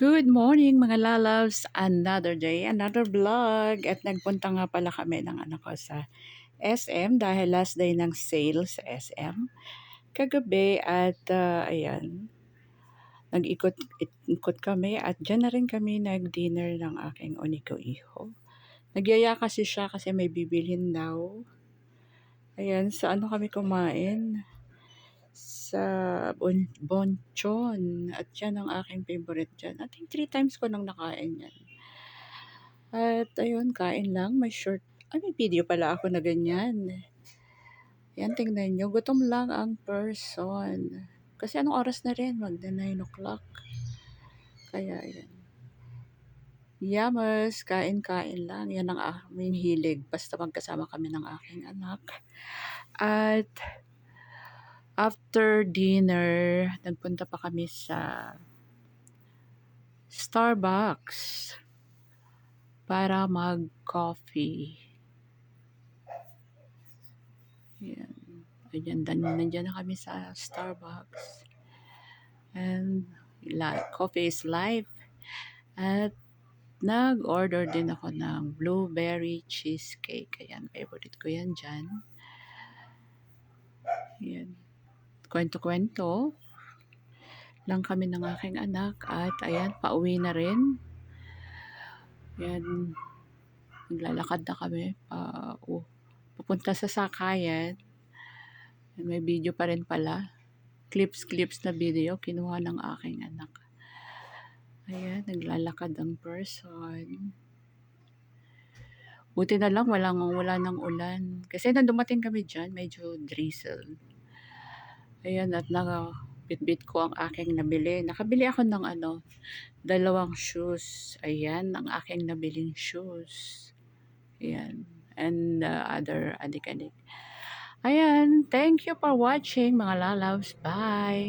Good morning mga lalabs! Another day, another vlog. At nagpunta nga pala kami ng anak ko sa SM dahil last day ng sale sa SM. Kagabi at uh, ayan, nag-ikot-ikot kami at dyan na rin kami nag-dinner ng aking uniko iho. Nagyaya kasi siya kasi may bibilhin daw. Ayan, sa ano kami kumain? Sa bon Bonchon. At yan ang aking favorite dyan. I think three times ko nang nakain yan. At ayun, kain lang. May short, ay may video pala ako na ganyan. Yan, tingnan nyo. Gutom lang ang person. Kasi anong oras na rin? Magda 9 o'clock. Kaya yan. Yamas, kain-kain lang. Yan ang aming hilig. Basta magkasama kami ng aking anak. At after dinner, nagpunta pa kami sa Starbucks para mag-coffee. Yan. Ayan, nandiyan na kami sa Starbucks. And la, coffee is life. At nag-order din ako ng blueberry cheesecake. Ayan, favorite ko yan dyan. Ayan kwento-kwento lang kami ng aking anak at ayan, pauwi na rin. Yan, naglalakad na kami pa, uh, pupunta sa sakayan. Yan, may video pa rin pala. Clips-clips na video, kinuha ng aking anak. Ayan, naglalakad ang person. Buti na lang, walang, wala ng ulan. Kasi nang dumating kami dyan, medyo drizzle. Ayan, at naka bitbit ko ang aking nabili. Nakabili ako ng ano, dalawang shoes. Ayan, ang aking nabiling shoes. Ayan. And uh, other adik-adik. Ayan, thank you for watching mga lalabs. Bye!